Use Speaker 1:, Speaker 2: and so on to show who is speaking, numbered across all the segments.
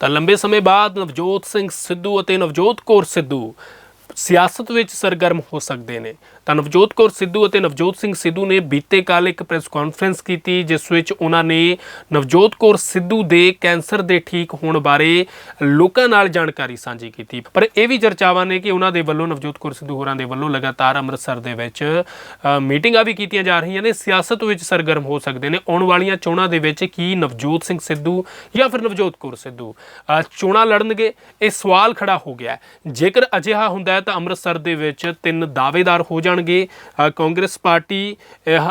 Speaker 1: ਤਾਂ ਲੰਬੇ ਸਮੇਂ ਬਾਅਦ ਨਵਜੋਤ ਸਿੰਘ ਸਿੱਧੂ ਅਤੇ ਨਵਜੋਤ ਕੌਰ ਸਿੱਧੂ ਸਿਆਸਤ ਵਿੱਚ ਸਰਗਰਮ ਹੋ ਸਕਦੇ ਨੇ। ਤਾਂ ਨਵਜੋਤ ਕੌਰ ਸਿੱਧੂ ਅਤੇ ਨਵਜੋਤ ਸਿੰਘ ਸਿੱਧੂ ਨੇ ਬੀਤੇ ਕੱਲ ਇੱਕ ਪ੍ਰੈਸ ਕਾਨਫਰੰਸ ਕੀਤੀ, ਜਿਸ ਵਿੱਚ ਉਹਨਾਂ ਨੇ ਨਵਜੋਤ ਕੌਰ ਸਿੱਧੂ ਦੇ ਕੈਂਸਰ ਦੇ ਠੀਕ ਹੋਣ ਬਾਰੇ ਲੋਕਾਂ ਨਾਲ ਜਾਣਕਾਰੀ ਸਾਂਝੀ ਕੀਤੀ। ਪਰ ਇਹ ਵੀ ਚਰਚਾਵਾਂ ਨੇ ਕਿ ਉਹਨਾਂ ਦੇ ਵੱਲੋਂ, ਨਵਜੋਤ ਕੌਰ ਸਿੱਧੂ ਹੋਰਾਂ ਦੇ ਵੱਲੋਂ ਲਗਾਤਾਰ ਅੰਮ੍ਰਿਤਸਰ ਦੇ ਵਿੱਚ ਮੀਟਿੰਗਾਂ ਵੀ ਕੀਤੀਆਂ ਜਾ ਰਹੀਆਂ ਨੇ। ਸਿਆਸਤ ਵਿੱਚ ਸਰਗਰਮ ਹੋ ਸਕਦੇ ਨੇ। ਆਉਣ ਵਾਲੀਆਂ ਚੋਣਾਂ ਦੇ ਵਿੱਚ ਕੀ ਨਵਜੋਤ ਸਿੰਘ ਸਿੱਧੂ ਜਾਂ ਫਿਰ ਨਵਜੋਤ ਕੌਰ ਸਿੱਧੂ ਚੋਣਾਂ ਲੜਨਗੇ? ਇਹ ਸਵਾਲ ਖੜਾ ਹੋ ਗਿਆ ਜੇਕਰ ਅਜਿਹਾ ਹੁੰਦਾ ਹੈ ਤਾਂ ਅੰਮ੍ਰਿਤਸਰ ਦੇ ਵਿੱਚ ਤਿੰਨ ਦਾਅਵੇਦਾਰ ਹੋ ਜਾਣਗੇ। ਕਾਂਗਰਸ ਪਾਰਟੀ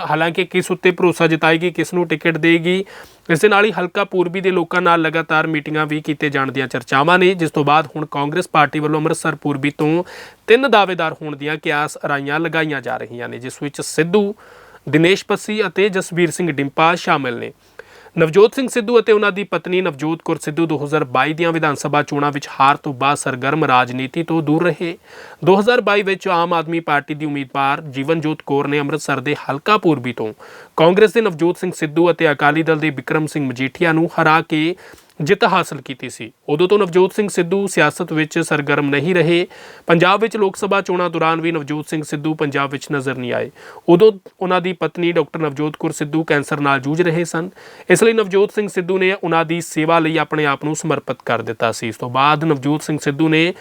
Speaker 1: ਹਾਲਾਂਕਿ ਕਿਸ ਉੱਤੇ ਭਰੋਸਾ ਜਤਾਏਗੀ, ਕਿਸ ਨੂੰ ਟਿਕਟ ਦੇਗੀ ਇਸ ਦੇ ਨਾਲ ਹੀ ਹਲਕਾ ਪੂਰਬੀ ਦੇ ਲੋਕਾਂ ਨਾਲ ਲਗਾਤਾਰ ਮੀਟਿੰਗਾਂ ਵੀ ਕੀਤੇ ਜਾਣ ਦੀਆਂ ਚਰਚਾਵਾਂ ਨੇ, ਜਿਸ ਤੋਂ ਬਾਅਦ ਹੁਣ ਕਾਂਗਰਸ ਪਾਰਟੀ ਵੱਲੋਂ ਅੰਮ੍ਰਿਤਸਰ ਪੂਰਬੀ ਤੋਂ ਤਿੰਨ ਦਾਅਵੇਦਾਰ ਹੋਣ ਦੀਆਂ ਕਿਆਸ ਰਾਈਆਂ ਲਗਾਈਆਂ ਜਾ ਰਹੀਆਂ ਨੇ, ਜਿਸ ਵਿੱਚ ਸਿੱਧੂ, ਦਿਨੇਸ਼ ਪੱਸੀ ਅਤੇ ਜਸਬੀਰ ਸਿੰਘ ਡਿੰਪਾ ਸ਼ਾਮਿਲ ਨੇ। ਨਵਜੋਤ ਸਿੰਘ ਸਿੱਧੂ ਅਤੇ ਉਹਨਾਂ ਦੀ ਪਤਨੀ ਨਵਜੋਤ ਕੌਰ ਸਿੱਧੂ 2022 ਦੀਆਂ ਵਿਧਾਨ ਸਭਾ ਚੋਣਾਂ ਵਿੱਚ ਹਾਰ ਤੋਂ ਬਾਅਦ ਸਰਗਰਮ ਰਾਜਨੀਤੀ ਤੋਂ ਦੂਰ ਰਹੇ। 2022 ਵਿੱਚ ਆਮ ਆਦਮੀ ਪਾਰਟੀ ਦੀ ਉਮੀਦਵਾਰ ਜੀਵਨਜੋਤ ਕੌਰ ਨੇ ਅੰਮ੍ਰਿਤਸਰ ਦੇ ਹਲਕਾ ਪੂਰਬੀ ਤੋਂ ਕਾਂਗਰਸ ਦੇ ਨਵਜੋਤ ਸਿੰਘ ਸਿੱਧੂ ਅਤੇ ਅਕਾਲੀ ਦਲ ਦੇ ਵਿਕਰਮ ਸਿੰਘ ਮਜੀਠੀਆ ਨੂੰ ਹਰਾ ਕੇ ਜਿੱਤ ਹਾਸਲ ਕੀਤੀ ਸੀ। ਉਦੋਂ ਤੋਂ ਨਵਜੋਤ ਸਿੰਘ ਸਿੱਧੂ ਸਿਆਸਤ ਵਿੱਚ ਸਰਗਰਮ ਨਹੀਂ ਰਹੇ। ਪੰਜਾਬ ਵਿੱਚ ਲੋਕ ਸਭਾ ਚੋਣਾਂ ਦੌਰਾਨ ਵੀ ਨਵਜੋਤ ਸਿੰਘ ਸਿੱਧੂ ਪੰਜਾਬ ਵਿੱਚ ਨਜ਼ਰ ਨਹੀਂ ਆਏ। ਉਦੋਂ ਉਹਨਾਂ ਦੀ ਪਤਨੀ ਡਾਕਟਰ ਨਵਜੋਤ ਕੌਰ ਸਿੱਧੂ ਕੈਂਸਰ ਨਾਲ ਜੂਝ ਰਹੇ ਸਨ। ਇਸ ਲਈ ਨਵਜੋਤ ਸਿੰਘ ਸਿੱਧੂ ਨੇ ਉਹਨਾਂ ਦੀ ਸੇਵਾ ਲਈ ਆਪਣੇ ਆਪ ਨੂੰ ਸਮਰਪਿਤ ਕਰ ਦਿੱਤਾ ਸੀ। ਇਸ ਤੋਂ ਬਾਅਦ ਨਵਜੋਤ ਸਿੰਘ ਸਿੱਧੂ ਨੇ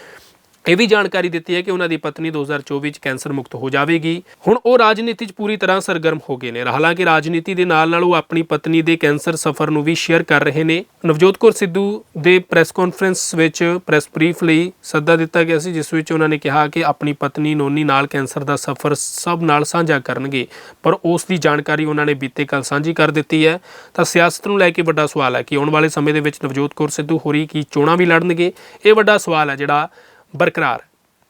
Speaker 1: ਇਹ ਵੀ ਜਾਣਕਾਰੀ ਦਿੱਤੀ ਹੈ ਕਿ ਉਹਨਾਂ ਦੀ ਪਤਨੀ 2024 ਚ ਕੈਂਸਰ ਮੁਕਤ ਹੋ ਜਾਵੇਗੀ। ਹੁਣ ਉਹ ਰਾਜਨੀਤੀ 'ਚ ਪੂਰੀ ਤਰ੍ਹਾਂ ਸਰਗਰਮ ਹੋ ਗਏ ਨੇ। ਹਾਲਾਂਕਿ ਰਾਜਨੀਤੀ ਦੇ ਨਾਲ ਨਾਲ ਉਹ ਆਪਣੀ ਪਤਨੀ ਦੇ ਕੈਂਸਰ ਸਫ਼ਰ ਨੂੰ ਵੀ ਸ਼ੇਅਰ ਕਰ ਰਹੇ ਨੇ। ਨਵਜੋਤ ਕੌਰ ਸਿੱਧੂ ਦੇ ਪ੍ਰੈਸ ਕਾਨਫਰੰਸ ਵਿੱਚ ਪ੍ਰੈਸ ਬਰੀਫ ਲਈ ਸੱਦਾ ਦਿੱਤਾ ਗਿਆ ਸੀ, ਜਿਸ ਵਿੱਚ ਉਹਨਾਂ ਨੇ ਕਿਹਾ ਕਿ ਆਪਣੀ ਪਤਨੀ ਨੋਨੀ ਨਾਲ ਕੈਂਸਰ ਦਾ ਸਫ਼ਰ ਸਭ ਨਾਲ ਸਾਂਝਾ ਕਰਨਗੇ। ਪਰ ਉਸ ਦੀ ਜਾਣਕਾਰੀ ਉਹਨਾਂ ਨੇ ਬੀਤੇ ਕੱਲ ਸਾਂਝੀ ਕਰ ਦਿੱਤੀ ਹੈ। ਤਾਂ ਸਿਆਸਤ ਨੂੰ ਲੈ ਕੇ ਵੱਡਾ ਸਵਾਲ ਹੈ ਕਿ ਆਉਣ ਵਾਲੇ ਸਮੇਂ ਦੇ ਵਿੱਚ ਨਵਜੋਤ ਕੌਰ ਸਿੱਧੂ ਹੋਰੀ ਕੀ ਚੋਣਾਂ ਵੀ ਲੜਨਗੇ? ਇਹ ਵੱਡਾ ਸਵਾਲ ਹੈ ਜਿਹੜਾ ਬਰਕਰਾਰ।